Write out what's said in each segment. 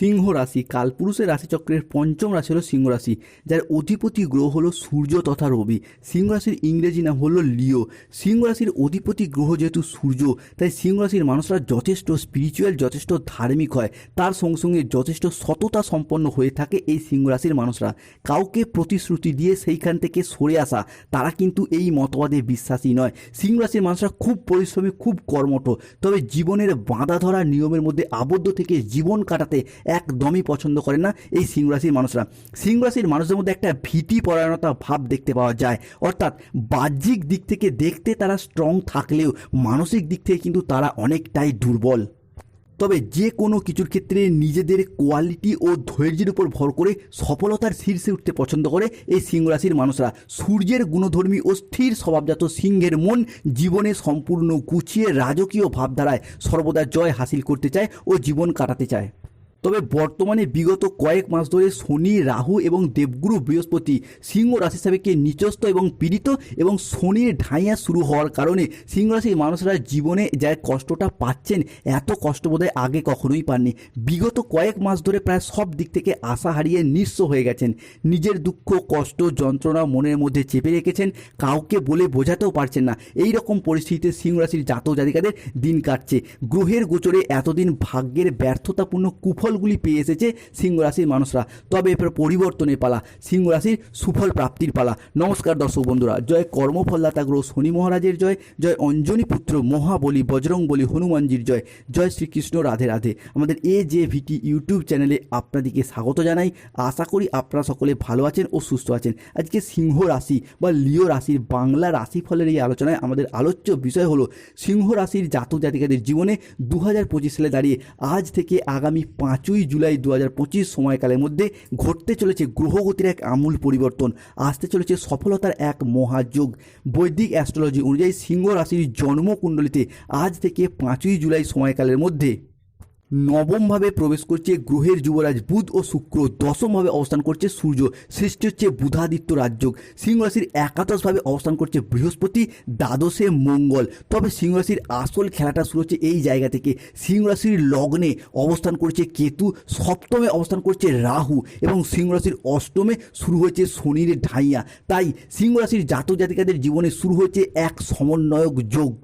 সিংহ রাশি, কালপুরুষের রাশিচক্রের পঞ্চম রাশি হলো সিংহ রাশি, যার অধিপতি গ্রহ হলো সূর্য তথা রবি। সিংহ রাশির ইংরেজি নাম হলো লিও। সিংহ রাশির অধিপতি গ্রহ যেহেতু সূর্য, তাই সিংহ রাশির মানুষরা যথেষ্ট স্পিরিচুয়াল যথেষ্ট ধার্মিক হয়। তার সঙ্গে সঙ্গে যথেষ্ট সততা সম্পন্ন হয়ে থাকে এই সিংহ রাশির মানুষরা। কাউকে প্রতিশ্রুতি দিয়ে সেইখান থেকে সরে আসা, তারা কিন্তু এই মতবাদে বিশ্বাসী নয়। সিংহ রাশির মানুষরা খুব পরিশ্রমী, খুব কর্মঠ, তবে জীবনের বাঁধা ধরা নিয়মের মধ্যে আবদ্ধ থেকে জীবন কাটাতে একদমই পছন্দ করে না এই সিংহ রাশির মানুষরা। সিংহ রাশির মানুষদের মধ্যে একটা ভীতি পরায়ণতা ভাব দেখতে পাওয়া যায়। অর্থাৎ বাহ্যিক দিক থেকে দেখতে তারা স্ট্রং থাকলেও মানসিক দিক থেকে কিন্তু তারা অনেকটাই দুর্বল। তবে যে কোনো কিছুর ক্ষেত্রে নিজেদের কোয়ালিটি ও ধৈর্যের উপর ভর করে সফলতার শীর্ষে উঠতে পছন্দ করে এই সিংহ রাশির মানুষরা। সূর্যের গুণধর্মী ও স্থির স্বভাবজাত সিংহের মন জীবনে সম্পূর্ণ গুছিয়ে রাজকীয় ভাবধারায় সর্বদা জয় হাসিল করতে চায় ও জীবন কাটাতে চায়। তবে বর্তমানে বিগত কয়েক মাস ধরে শনি, রাহু এবং দেবগুরু বৃহস্পতি সিংহ রাশি সাপেক্ষে নিচস্ত এবং পীড়িত এবং শনির ঢাইয়া শুরু হওয়ার কারণে সিংহ রাশির মানুষরা জীবনে যা কষ্টটা পাচ্ছেন এত কষ্ট বোধহয় আগে কখনোই পাননি। বিগত কয়েক মাস ধরে প্রায় সব দিক থেকে আশা হারিয়ে নিঃস্ব হয়ে গেছেন। নিজের দুঃখ, কষ্ট, যন্ত্রণা মনের মধ্যে চেপে রেখেছেন, কাউকে বলে বোঝাতেও পারছেন না। এই রকম পরিস্থিতিতে সিংহ রাশির জাতক জাতিকাদের দিন কাটছে। গ্রহের গোচরে এতদিন ভাগ্যের ব্যর্থতাপূর্ণ কুফলগুলি পেয়ে এসেছে সিংহ রাশির মানুষরা। তবে এরপর পরিবর্তনের পালা, সিংহ রাশির সুফল প্রাপ্তির পালা। নমস্কার দর্শক বন্ধুরা, জয় কর্মফলদাতা গ্রহ শনি মহারাজের জয় জয় অঞ্জনী পুত্র মহাবলী বজরং বলি হনুমানজির জয় জয় শ্রীকৃষ্ণ রাধে রাধে। আমাদের এ যে ভিটি ইউটিউব চ্যানেলে আপনাদেরকে স্বাগত জানাই। আশা করি আপনারা সকলে ভালো আছেন ও সুস্থ আছেন। আজকে সিংহ রাশি বা লিও রাশির বাংলা রাশিফলের এই আলোচনায় আমাদের আলোচ্য বিষয় হলো সিংহ রাশির জাতক জাতিকাদের জীবনে দু সালে দাঁড়িয়ে আজ থেকে আগামী পাঁচই জুলাই দু হাজার পঁচিশ সময়কালের মধ্যে ঘটতে চলেছে গ্রহগতির এক আমূল পরিবর্তন। আসতে চলেছে সফলতার এক মহাযোগ। বৈদিক অ্যাস্ট্রোলজি অনুযায়ী সিংহ রাশির জন্মকুণ্ডলিতে আজ থেকে পাঁচই জুলাই সময়কালের মধ্যে নবমভাবে প্রবেশ করছে গ্রহের যুবরাজ বুধ ও শুক্র। দশমভাবে অবস্থান করছে সূর্য। সৃষ্টি হচ্ছে বুধাদিত্য রাজ্যক সিংহ রাশির একাদশভাবে অবস্থান করছে বৃহস্পতি, দ্বাদশে মঙ্গল। তবে সিংহ রাশির আসল খেলাটা শুরু হচ্ছে এই জায়গা থেকে। সিংহ রাশির লগ্নে অবস্থান করছে কেতু, সপ্তমে অবস্থান করছে রাহু এবং সিংহ রাশির অষ্টমে শুরু হয়েছে শনির ঢাইয়া। তাই সিংহ রাশির জাতক জাতিকাদের জীবনে শুরু হয়েছে এক সমন্বয়ক যোগ।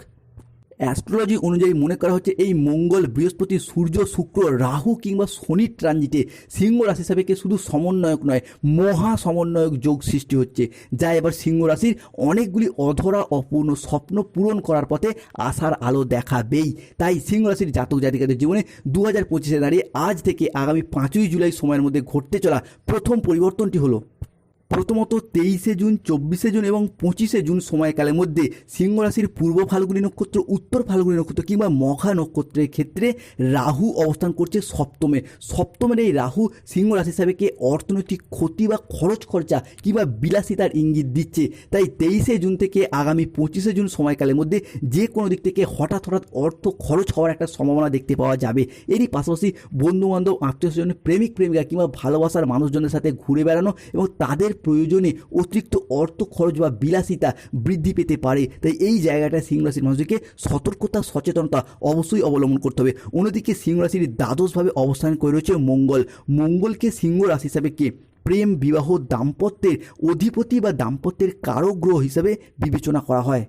অ্যাস্ট্রোলজি অনুযায়ী মনে করা হচ্ছে এই মঙ্গল, বৃহস্পতি, সূর্য, শুক্র, রাহু কিংবা শনির ট্রানজিটে সিংহ রাশি সাপেক্ষে শুধু সমন্বয়ক নয়, মহা সমন্বয়ক যোগ সৃষ্টি হচ্ছে। যা এবার সিংহ রাশির অনেকগুলি অধরা, অপূর্ণ স্বপ্ন পূরণ করার পথে আশার আলো দেখাবেই। তাই সিংহ রাশির জাতক জাতিকাদের জীবনে দু হাজার পঁচিশে দাঁড়িয়ে আজ থেকে আগামী পাঁচই জুলাই সময়ের মধ্যে ঘটতে চলা প্রথম পরিবর্তনটি হলো প্রথমত তেইশে জুন, চব্বিশে জুন এবং পঁচিশে জুন সময়কালের মধ্যে সিংহ রাশির পূর্ব ফাল্গুনী নক্ষত্র, উত্তর ফাল্গুনী নক্ষত্র কিংবা মঘা নক্ষত্রের ক্ষেত্রে রাহু অবস্থান করছে সপ্তমে। সপ্তমের এই রাহু সিংহ রাশি হিসাবেকে অর্থনৈতিক ক্ষতি বা খরচ খরচা কিংবা বিলাসিতার ইঙ্গিত দিচ্ছে। তাই তেইশে জুন থেকে আগামী পঁচিশে জুন সময়কালের মধ্যে যে কোনো দিক থেকে হঠাৎ হঠাৎ অর্থ খরচ হওয়ার একটা সম্ভাবনা দেখতে পাওয়া যাবে। এরই পাশাপাশি বন্ধুবান্ধব, আত্মীয় স্বজন, প্রেমিক, প্রেমিকা কিংবা ভালোবাসার মানুষজনের সাথে ঘুরে বেড়ানো এবং তাদের প্রয়োজনে অতিরিক্ত অর্থ খরচ বা বিলাসিতা বৃদ্ধি পেতে পারে। তাই এই জায়গাটায় সিংহ রাশির মানুষদেরকে সতর্কতা, সচেতনতা অবশ্যই অবলম্বন করতে হবে। অন্যদিকে সিংহ রাশির দ্বাদশভাবে অবস্থান করে রয়েছে মঙ্গল। মঙ্গলকে সিংহ রাশি হিসাবে কে? প্রেম, বিবাহ, দাম্পত্যের অধিপতি বা দাম্পত্যের কারক গ্রহ হিসাবে বিবেচনা করা হয়।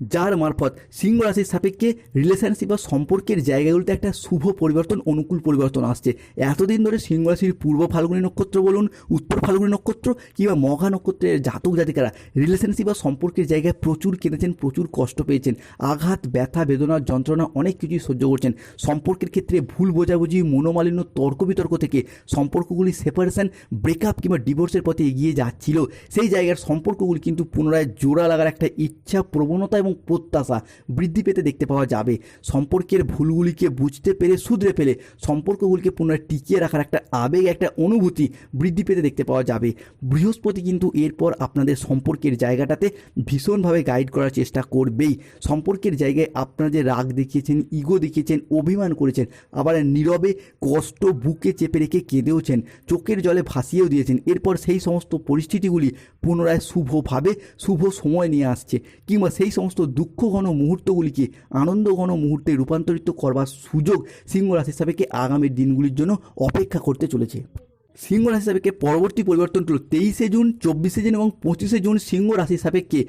যার মারফত সিংহ রাশির সাপেক্ষে রিলেশনশিপ বা সম্পর্কের জায়গাগুলোতে একটা শুভ পরিবর্তন, অনুকূল পরিবর্তন আসছে। এতদিন ধরে সিংহ রাশির পূর্ব ফাল্গুনী নক্ষত্র বলুন, উত্তর ফাল্গুনী নক্ষত্র কিংবা মঘা নক্ষত্রের জাতক জাতিকারা রিলেশনশিপ বা সম্পর্কের জায়গায় প্রচুর কেঁদেছেন, প্রচুর কষ্ট পেয়েছেন। আঘাত, ব্যথা, বেদনা, যন্ত্রণা অনেক কিছুই সহ্য করছেন। সম্পর্কের ক্ষেত্রে ভুল বোঝাবুঝি, মনোমালিন্য, তর্ক বিতর্ক থেকে সম্পর্কগুলি সেপারেশন ব্রেকআপ কিংবা ডিভোর্সের পথে এগিয়ে যাচ্ছিল। সেই জায়গার সম্পর্কগুলি কিন্তু পুনরায় জোড়া লাগার একটা ইচ্ছা প্রবণতা এবং প্রত্যাশা বৃদ্ধি পেতে দেখতে পাওয়া যাবে। সম্পর্কের ভুলগুলিকে বুঝতে পেরে, শুধরে ফেলে সম্পর্কগুলিকে পুনরায় টিকিয়ে রাখার একটা আবেগ, একটা অনুভূতি বৃদ্ধি পেতে দেখতে পাওয়া যাবে। বৃহস্পতি কিন্তু এরপর আপনাদের সম্পর্কের জায়গাটাতে ভীষণভাবে গাইড করার চেষ্টা করবেই। সম্পর্কের জায়গায় আপনারা যে রাগ দেখিয়েছেন ইগো দেখিয়েছেন, অভিমান করেছেন, আবার নীরবে কষ্ট বুকে চেপে রেখে কেঁদেওছেন, চোখের জলে ভাসিয়েও দিয়েছেন, এরপর সেই সমস্ত পরিস্থিতিগুলি পুনরায় শুভভাবে, শুভ সময় নিয়ে আসছে। কিংবা সেই সমস্ত সমস্ত দুঃখ ঘন মুহূর্তগুলিকে আনন্দ ঘন মুহূর্তে রূপান্তরিত করবার সুযোগ সিংহ রাশি সাপেক্ষে আগামী দিনগুলির জন্য অপেক্ষা করতে চলেছে। সিংহ রাশি সাপেক্ষে পরবর্তী পরিবর্তনটি হল তেইশে জুন, চব্বিশে জুন এবং পঁচিশে জুন সিংহ রাশি সাপেক্ষে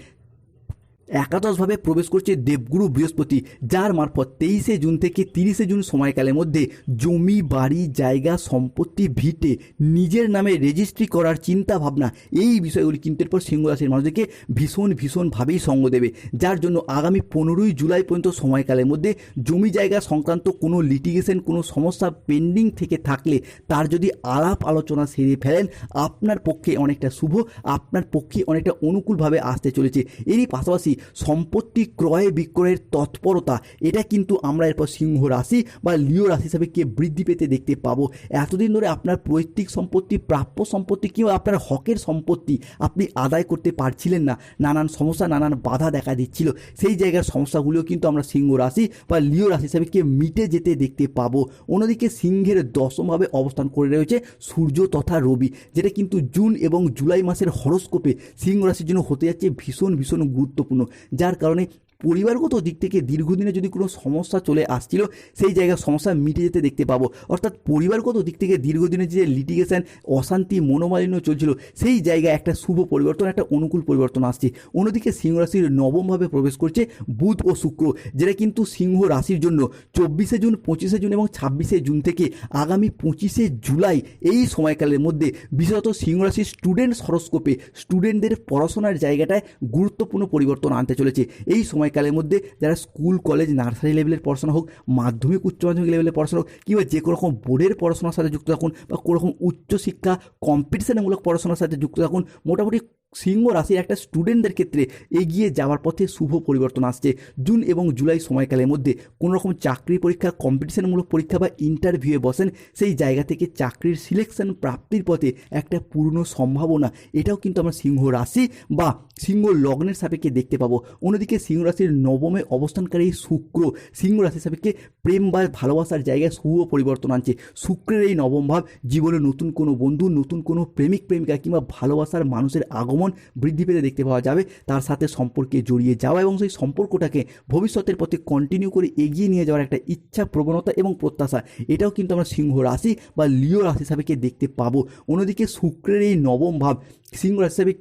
একাদশভাবে প্রবেশ করছে দেবগুরু বৃহস্পতি, যার মারফত তেইশে জুন থেকে তিরিশে জুন সময়কালের মধ্যে জমি, বাড়ি, জায়গা, সম্পত্তি, ভিটে নিজের নামে রেজিস্ট্রি করার চিন্তা ভাবনা এই বিষয়গুলি কিন্তু এরপর সিংহ রাশির মানুষদেরকে ভীষণ, ভীষণভাবেই সঙ্গ দেবে। যার জন্য আগামী পনেরোই জুলাই পর্যন্ত সময়কালের মধ্যে জমি, জায়গা সংক্রান্ত কোনো লিটিগেশন কোনো সমস্যা পেন্ডিং থেকে থাকলে তার যদি আলাপ আলোচনা সেরে ফেলেন, আপনার পক্ষে অনেকটা শুভ, আপনার পক্ষে অনেকটা অনুকূলভাবে আসতে চলেছে। এরই পাশাপাশি সম্পত্তি ক্রয় বিক্রয়ের তৎপরতা, এটা কিন্তু আমরা এরপর সিংহ রাশি বা লিও রাশি হিসাবে কে বৃদ্ধি পেতে দেখতে পাবো। এতদিন ধরে আপনার পৈতৃক সম্পত্তি, প্রাপ্য সম্পত্তি কিংবা আপনার হকের সম্পত্তি আপনি আদায় করতে পারছিলেন না। নানান সমস্যা, নানান বাধা দেখা দিচ্ছিল। সেই জায়গার সমস্যাগুলিও কিন্তু আমরা সিংহ রাশি বা লিও রাশি হিসাবে কে মিটে যেতে দেখতে পাবো। অন্যদিকে সিংহের দশমভাবে অবস্থান করে রয়েছে সূর্য তথা রবি, যেটা কিন্তু জুন এবং জুলাই মাসের হরস্কোপে সিংহ রাশির জন্য হতে যাচ্ছে ভীষণ ভীষণ গুরুত্বপূর্ণ। যার কারণে পরিবারগত দিক থেকে দীর্ঘদিনে যদি কোনো সমস্যা চলে আসছিল, সেই জায়গার সমস্যা মিটে যেতে দেখতে পাবো। অর্থাৎ পরিবারগত দিক থেকে দীর্ঘদিনের যে লিটিগেশন অশান্তি, মনোমালিন্য চলছিল, সেই জায়গায় একটা শুভ পরিবর্তন, একটা অনুকূল পরিবর্তন আসছে। অন্যদিকে সিংহ রাশির নবমভাবে প্রবেশ করছে বুধ ও শুক্র, যেটা কিন্তু সিংহ রাশির জন্য চব্বিশে জুন, পঁচিশে জুন এবং ছাব্বিশে জুন থেকে আগামী পঁচিশে জুলাই এই সময়কালের মধ্যে বিশেষত সিংহ রাশির স্টুডেন্ট হরস্কোপে স্টুডেন্টদের পড়াশোনার জায়গাটায় গুরুত্বপূর্ণ পরিবর্তন আনতে চলেছে। এই সময়কালের মধ্যে যারা স্কুল, কলেজ, নার্সারি লেভেলের পড়াশোনা হোক, মাধ্যমিক, উচ্চ মাধ্যমিক লেভেলের পড়াশোনা হোক, কিংবা যে কোনো রকম বোর্ডের পড়াশোনার সাথে যুক্ত থাকুন বা কোনো রকম উচ্চশিক্ষা কম্পিটিশনমূলক পড়াশোনার সাথে যুক্ত থাকুন, মোটামুটি সিংহ রাশির একটা স্টুডেন্টদের ক্ষেত্রে এগিয়ে যাওয়ার পথে শুভ পরিবর্তন আসছে। জুন এবং জুলাই সময়কালের মধ্যে কোনো রকম চাকরি পরীক্ষা কম্পিটিশনমূলক পরীক্ষা বা ইন্টারভিউয়ে বসেন, সেই জায়গা থেকে চাকরির সিলেকশন প্রাপ্তির পথে একটা পূর্ণ সম্ভাবনা। এটাও কিন্তু আমরা সিংহ রাশি বা সিংহ লগ্নের সাপেক্ষে দেখতে পাবো। অন্যদিকে সিংহ রাশির নবমে অবস্থানকারী শুক্র, সিংহ রাশির সাপেক্ষে প্রেম বা ভালোবাসার জায়গায় শুভ পরিবর্তন আনছে। শুক্রের এই নবম ভাব, জীবনে নতুন কোনো বন্ধু, নতুন কোনো প্রেমিক, প্রেমিকা কিংবা ভালোবাসার মানুষের আগমন বৃদ্ধি পেতে দেখতে পাওয়া যাবে। তার সাথে সম্পর্কে জড়িয়ে যাওয়া এবং সেই সম্পর্কটাকে ভবিষ্যতের পথে কন্টিনিউ করে এগিয়ে নিয়ে যাওয়ার একটা ইচ্ছা, প্রবণতা এবং প্রত্যাশা, এটাও কিন্তু আমরা সিংহ রাশি বা লিও রাশি হিসাবে দেখতে পাবো। অন্যদিকে শুক্রের এই নবম ভাব, সিংহ রাশি হিসাবে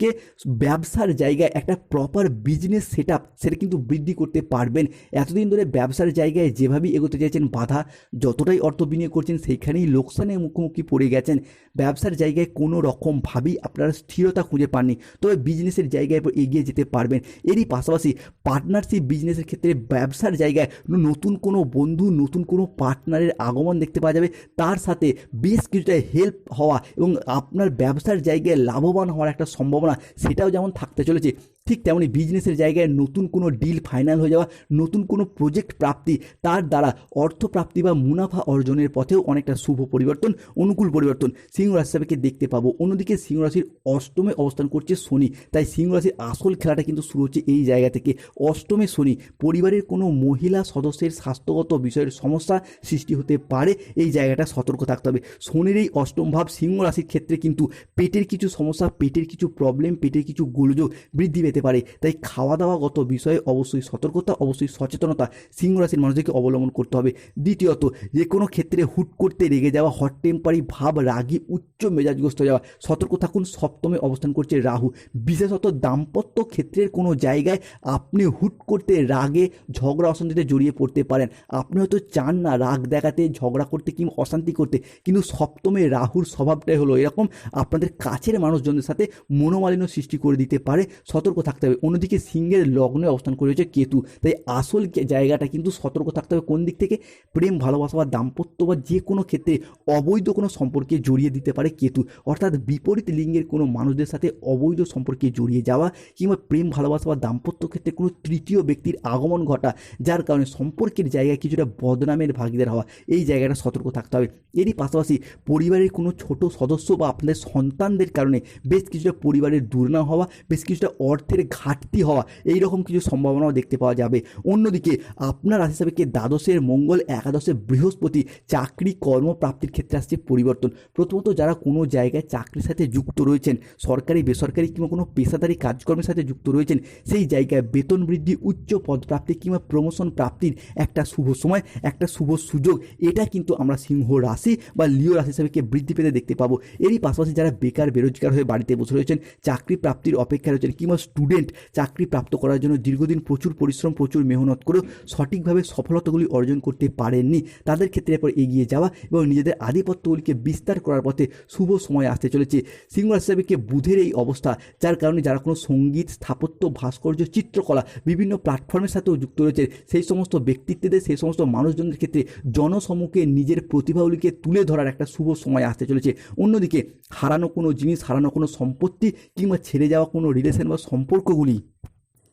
ব্যবসার জায়গায় একটা প্রপার বিজনেস সেট আপ সেটা কিন্তু বৃদ্ধি করতে পারবেন। এতদিন ধরে ব্যবসার জায়গায় যেভাবেই এগোতে চাইছেন, বাধা যতটাই অর্থ বিনিয়োগ করছেন, সেইখানেই লোকসানের মুখোমুখি পড়ে গেছেন। ব্যবসার জায়গায় কোনো রকমভাবেই আপনারা স্থিরতা খুঁজে পাননি। তবে বিজনেসের জায়গায় এগিয়ে যেতে পারবেন। এরই পাশাপাশি পার্টনারশিপ বিজনেসের ক্ষেত্রে ব্যবসার জায়গায় নতুন কোনো বন্ধু, নতুন কোনো পার্টনারের আগমন দেখতে পাওয়া যাবে। তার সাথে বেশ কিছুটা হেল্প হওয়া এবং আপনার ব্যবসার জায়গায় লাভবান হওয়ার একটা সম্ভাবনা, সেটাও যেমন থাকতে চলেছে ঠিক তেমনই বিজনেসের জায়গায় নতুন কোনো ডিল ফাইনাল হয়ে যাওয়া, নতুন কোনো প্রজেক্ট প্রাপ্তি, তার দ্বারা অর্থ প্রাপ্তি বা মুনাফা অর্জনের পথেও অনেকটা শুভ পরিবর্তন, অনুকূল পরিবর্তন সিংহ রাশি হিসাবে দেখতে পাবো। অন্যদিকে সিংহ রাশির অষ্টমে অবস্থান করছে শনি, তাই সিংহ রাশির আসল খেলাটা কিন্তু শুরু হচ্ছে এই জায়গা থেকে। অষ্টমে শনি, পরিবারের কোনো মহিলা সদস্যের স্বাস্থ্যগত বিষয়ের সমস্যা সৃষ্টি হতে পারে, এই জায়গাটা সতর্ক থাকতে হবে। শনির এই অষ্টম ভাব সিংহ রাশির ক্ষেত্রে কিন্তু পেটের কিছু সমস্যা, পেটের কিছু প্রবলেম পেটের কিছু গোলযোগ বৃদ্ধি পেতে পারে। তাই খাওয়া দাওয়াগত বিষয়ে অবশ্যই সতর্কতা, অবশ্যই সচেতনতা সিংহ রাশির মানুষদেরকে অবলম্বন করতে হবে। দ্বিতীয়ত যে কোনো ক্ষেত্রে হুট করতে রেগে যাওয়া হট টেম্পারি ভাব, রাগী, উচ্চ মেজাজগ্রস্ত যাওয়া, সতর্ক থাকুন, সপ্তমে অবস্থান করছে রাহু। বিশেষত দাম্পত্য ক্ষেত্রের কোনো জায়গায় আপনি হুট করতে রাগে ঝগড়া, অশান্তিতে জড়িয়ে পড়তে পারেন। আপনি হয়তো চান না রাগ দেখাতে, ঝগড়া করতে কিংবা অশান্তি করতে, কিন্তু সপ্তমে রাহুর স্বভাবটাই হলো এরকম। আপনাদের কাছের মানুষজনদের সাথে মনোমালিন্য সৃষ্টি করে দিতে পারে। সতর্ক থাকতে হবে। অন্যদিকে সিংহের লগ্নে অবস্থান করে রয়েছে কেতু। তাই আসল জায়গাটা কিন্তু সতর্ক থাকতে হবে কোন দিক থেকে? প্রেম, ভালোবাসা বা দাম্পত্য বা যে কোনো ক্ষেত্রে অবৈধ কোনো সম্পর্কে জড়িয়ে দিতে পারে কেতু। অর্থাৎ বিপরীত লিঙ্গের কোনো মানুষদের সাথে অবৈধ সম্পর্কে জড়িয়ে যাওয়া কিংবা প্রেম, ভালোবাসা বা দাম্পত্য ক্ষেত্রে কোনো তৃতীয় ব্যক্তির আগমন ঘটা, যার কারণে সম্পর্কের জায়গায় কিছুটা বদনামের ভাগিদার হওয়া, এই জায়গাটা সতর্ক থাকতে হবে। এরই পাশাপাশি পরিবারের কোনো ছোট সদস্য বা আপনাদের সন্তানদের কারণে বেশ কিছুটা পরিবারের দুর্নাম হওয়া, বেশ কিছুটা অর্থের অর্থের ঘাটতি হওয়া এই রকম কিছু সম্ভাবনাও দেখতে পাওয়া যাবে। অন্যদিকে, আপনার রাশি হিসাবে দ্বাদশের মঙ্গল, একাদশে বৃহস্পতি চাকরি কর্মপ্রাপ্তির ক্ষেত্রে আসছে পরিবর্তন। প্রথমত যারা কোনো জায়গায় চাকরির সাথে যুক্ত রয়েছেন, সরকারি, বেসরকারি কিংবা কোনো পেশাদারি কাজকর্মের সাথে যুক্ত রয়েছেন, সেই জায়গায় বেতন বৃদ্ধি, উচ্চ পদপ্রাপ্তি কিংবা প্রমোশন প্রাপ্তির একটা শুভ সময়, একটা শুভ সুযোগ, এটা কিন্তু আমরা সিংহ রাশি বা লিও রাশি হিসাবে বৃদ্ধি পেতে দেখতে পাবো। এরই পাশাপাশি যারা বেকার, বেরোজগার হয়ে বাড়িতে বসে রয়েছেন, চাকরি প্রাপ্তির অপেক্ষায় রয়েছেন কিংবা স্টুডেন্ট চাকরি প্রাপ্ত করার জন্য দীর্ঘদিন প্রচুর পরিশ্রম, প্রচুর মেহনত করেও সঠিকভাবে সফলতাগুলি অর্জন করতে পারেননি। তাদের ক্ষেত্রে এরপর এগিয়ে যাওয়া এবং নিজেদের আধিপত্যগুলিকে বিস্তার করার পথে শুভ সময় আসতে চলেছে। সিংহ রাশি হিসাবে বুধের এই অবস্থা, যার কারণে যারা কোনো সংগীত, স্থাপত্য, ভাস্কর্য, চিত্রকলা, বিভিন্ন প্ল্যাটফর্মের সাথেও যুক্ত রয়েছে, সেই সমস্ত ব্যক্তিত্বদের, সেই সমস্ত মানুষজনদের ক্ষেত্রে জনসমুখে নিজের প্রতিভাগুলিকে তুলে ধরার একটা শুভ সময় আসতে চলেছে। অন্যদিকে হারানো কোনো জিনিস, হারানো কোনো সম্পত্তি কিংবা ছেড়ে যাওয়া কোনো রিলেশন বা সম্পর্কগুলি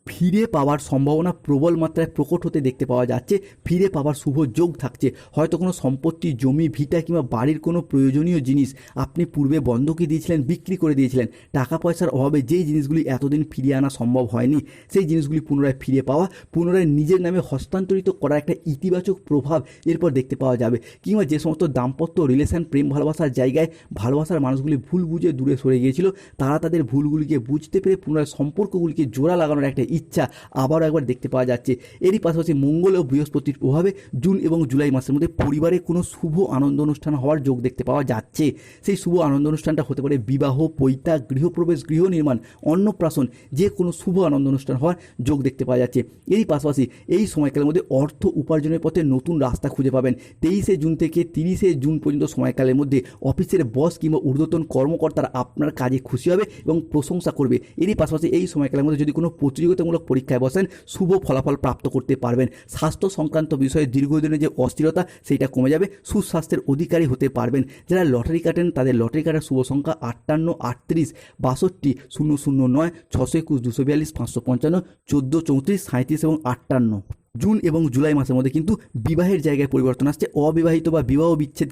ফিরে পাওয়ার সম্ভাবনা প্রবল মাত্রায় প্রকট হতে দেখতে পাওয়া যাচ্ছে। ফিরে পাওয়ার শুভ যোগ থাকছে। হয়তো কোনো সম্পত্তি, জমি, ভিটা কিংবা বাড়ির কোনো প্রয়োজনীয় জিনিস আপনি পূর্বে বন্ধকি দিয়েছিলেন, বিক্রি করে দিয়েছিলেন। টাকা পয়সার অভাবে যেই জিনিসগুলি এতদিন ফিরিয়ে আনা সম্ভব হয়নি, সেই জিনিসগুলি পুনরায় ফিরে পাওয়া, পুনরায় নিজের নামে হস্তান্তরিত করার একটা ইতিবাচক প্রভাব এরপর দেখতে পাওয়া যাবে। কিংবা যে সমস্ত দাম্পত্য রিলেশন প্রেম, ভালোবাসার জায়গায় ভালোবাসার মানুষগুলি ভুল বুঝে দূরে সরে গিয়েছিল, তারা তাদের ভুলগুলিকে বুঝতে পেরে পুনরায় সম্পর্কগুলিকে জোড়া লাগানোর একটা ইচ্ছা আবারও একবার দেখতে পাওয়া যাচ্ছে। এরই পাশাপাশি মঙ্গল ও বৃহস্পতির প্রভাবে জুন এবং জুলাই মাসের মধ্যে পরিবারে কোনো শুভ আনন্দ অনুষ্ঠান হওয়ার যোগ দেখতে পাওয়া যাচ্ছে। সেই শুভ আনন্দ অনুষ্ঠানটা হতে পারে বিবাহ, পৈতা, গৃহপ্রবেশ, গৃহ নির্মাণ, অন্নপ্রাশন, যে কোনো শুভ আনন্দ অনুষ্ঠান হওয়ার যোগ দেখতে পাওয়া যাচ্ছে। এরই পাশাপাশি এই সময়কালের মধ্যে অর্থ উপার্জনের পথে নতুন রাস্তা খুঁজে পাবেন। তেইশে জুন থেকে তিরিশে জুন পর্যন্ত সময়কালের মধ্যে অফিসের বস কিংবা ঊর্ধ্বতন কর্মকর্তারা আপনার কাজে খুশি হবে এবং প্রশংসা করবে। এরই পাশাপাশি এই সময়কালের মধ্যে যদি কোনো প্রতিযোগিতামূলক পরীক্ষায় বসেন, শুভ ফলাফল প্রাপ্ত করতে পারবেন। স্বাস্থ্য সংক্রান্ত বিষয়ে দীর্ঘদিনের যে অস্থিরতা, সেইটা কমে যাবে। সুস্বাস্থ্যের অধিকারী হতে পারবেন। যারা লটারি কাটেন, তাদের লটারি কাটার শুভ সংখ্যা আটান্ন, আটত্রিশ, বাষট্টি, শূন্য শূন্য নয়, ছশো একুশ, দুশো বিয়াল্লিশ, পাঁচশো পঞ্চান্ন, চোদ্দ, চৌত্রিশ সাঁত্রিশ এবং আটান্ন। জুন এবং জুলাই মাসের মধ্যে কিন্তু বিবাহের জায়গায় পরিবর্তন আসছে। অবিবাহিত বা বিবাহ বিচ্ছেদ